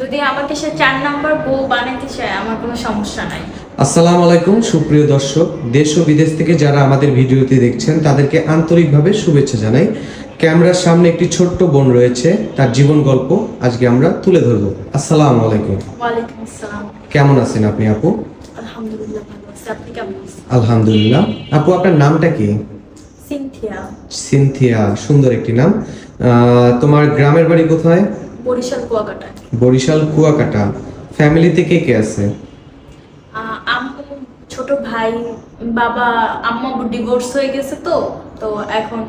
যদি আমাকে সে চার নাম্বার বউ বানাতে চায় আমার কোনো সমস্যা নাই। আসসালামু আলাইকুম সুপ্রিয় দর্শক। দেশ ও বিদেশ থেকে যারা আমাদের ভিডিওটি দেখছেন তাদেরকে আন্তরিকভাবে শুভেচ্ছা জানাই। ক্যামেরার সামনে একটি ছোট্ট বোন রয়েছে তার জীবন গল্প আজকে আমরা তুলে ধরব। আসসালামু আলাইকুম। ওয়ালাইকুম আসসালাম। কেমন আছেন আপনি আপু? আলহামদুলিল্লাহ ভালো আছি। আপনি কেমন আছেন? আলহামদুলিল্লাহ। আপু আপনার নামটা কি? সিনথিয়া। সিনথিয়া সুন্দর একটি নাম। আহ, তোমার গ্রামের বাড়ি কোথায়? বরিশাল কুয়াকাটা। বরিশাল কুয়াকাটা। ফ্যামিলিতে কে কে আছে? আম্মু ছোট ভাই বাবা আম্মা ডিভোর্স হয়ে গেছে তো তো এখন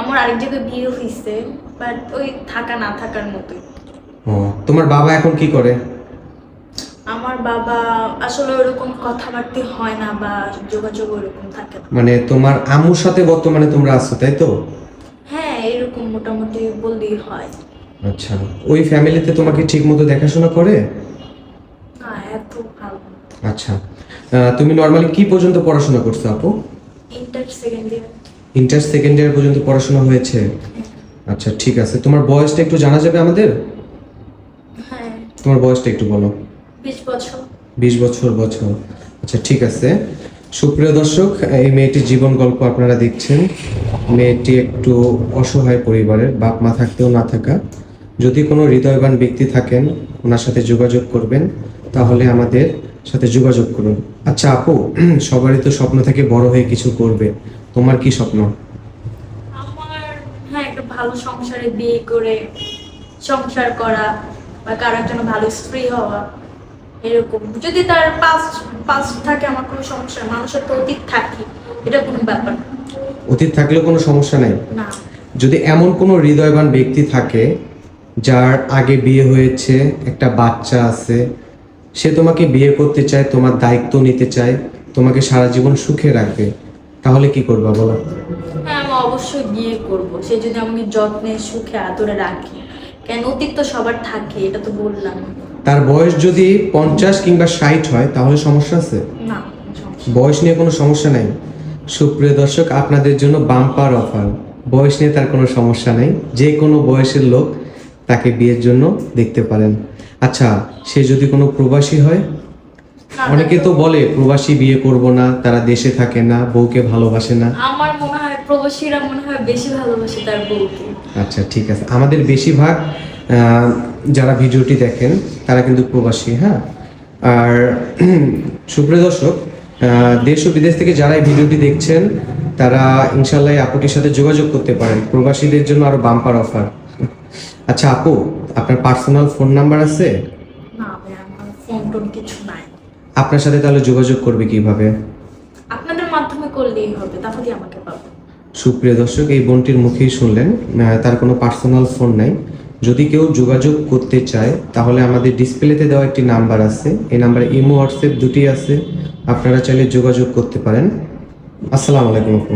আমার আরেক জায়গায় বিয়ে হয়েছে বাট ওই থাকা না থাকার মতোই। ও তোমার বাবা এখন কি করে? আমার বাবা আসলে ওরকম কথাবার্তা হয় না বা যোগাযোগ ওরকম থাকে না। মানে তোমার আম্মুর সাথে বর্তমানে তোমরা আছো তাই তো? হ্যাঁ এরকম মোটামুটি বললেই হয়। আচ্ছা। ওই ফ্যামিলিতে তোমাকে ঠিক মতো দেখাশোনা করে? না এত ভালো আচ্ছা। তুমি নর্মালি কি পর্যন্ত পড়াশোনা করছ আপু? Inter second year inter second year পর্যন্ত পড়াশোনা হয়েছে? আচ্ছা ঠিক আছে। তোমার বয়সটা একটু জানা যাবে আমাদের? হ্যাঁ। তোমার বয়সটা একটু বলো। বিশ বছর। বিশ বছর বছর। আচ্ছা ঠিক আছে। সুপ্রিয় দর্শক এই মেয়েটির জীবন গল্প আপনারা দেখছেন। মেয়েটি একটু অসহায় পরিবারের বাপ মা থাকতেও না থাকা। যদি কোনো হৃদয়বান ব্যক্তি থাকেন ওনার সাথে যোগাযোগ করবেন তাহলে আমাদের সাথে যোগাযোগ করুন। আচ্ছা আপু সবারই তো স্বপ্ন থেকে বড় হয়ে কিছু করবে। তোমার কি স্বপ্ন? আমার হ্যাঁ একটা ভালো সংসারে বিয়ে করে সংসার করা বা কারও একজন ভালো স্ত্রী হওয়া এরকম। যদি তার পাস পাস থাকে আমার কোনো সমস্যা মানুষের তো অতীত থাকি এটা কোনো ব্যাপার অতীত থাকলেও কোনো সমস্যা নাই? না। যদি এমন কোনো হৃদয়বান ব্যক্তি থাকে যার আগে বিয়ে হয়েছে একটা বাচ্চা আছে সে তোমাকে বিয়ে করতে চায় তোমার দায়িত্ব নিতে চায় তোমাকে সারা জীবন সুখে রাখবে তাহলে কি করবা বলো? হ্যাঁ আমি অবশ্যই বিয়ে করব। সে যদি আমাকে যত্নে সুখে আদরে রাখে কেন অতীত তো সবার থাকে এটা তো বললাম। তার বয়স যদি পঞ্চাশ কিংবা ষাট হয় তাহলে সমস্যা আছে? না বয়স নিয়ে কোনো সমস্যা নাই? সুপ্রিয় দর্শক আপনাদের জন্য বাম্পার অফার বয়স নিয়ে তার কোনো সমস্যা নাই? যে কোনো বয়সের লোক তাকে বিয়ের জন্য দেখতে পারেন। আচ্ছা সে যদি কোনো প্রবাসী হয়? অনেকে তো বলে প্রবাসী বিয়ে করব না তারা দেশে থাকে না বউকে ভালোবাসে না। আমার মনে হয় প্রবাসীরা মনে হয় বেশি ভালোবাসে তার বউকে। আচ্ছা ঠিক আছে। আমাদের বেশিরভাগ যারা ভিডিওটি দেখেন তারা কিন্তু প্রবাসী হ্যাঁ? আর সুপ্রিয় দর্শক দেশ ও বিদেশ থেকে যারা এই ভিডিওটি দেখছেন তারা ইনশাল্লাহ আপুটির সাথে যোগাযোগ করতে পারেন। প্রবাসীদের জন্য আরও বাম্পার অফার আচ্ছা আপু আপনার পার্সোনাল ফোন নাম্বার আছে? না ভাই আমার ফোন টোন কিছু নাই। আপনার সাথে তাহলে যোগাযোগ করবে কীভাবে? আপনাদের মাধ্যমে করলেই হবে তাহলে আমাকে পাবে সুপ্রিয় দর্শক এই বোনটির মুখেই শুনলেন তার কোনো পার্সোনাল ফোন নাই। যদি কেউ যোগাযোগ করতে চায় তাহলে আমাদের ডিসপ্লেতে দেওয়া একটি নাম্বার আছে। এই নাম্বারে ইমো হোয়াটসঅ্যাপ দুটি আছে। আপনারা চাইলে যোগাযোগ করতে পারেন। আসসালামু আলাইকুম আপু।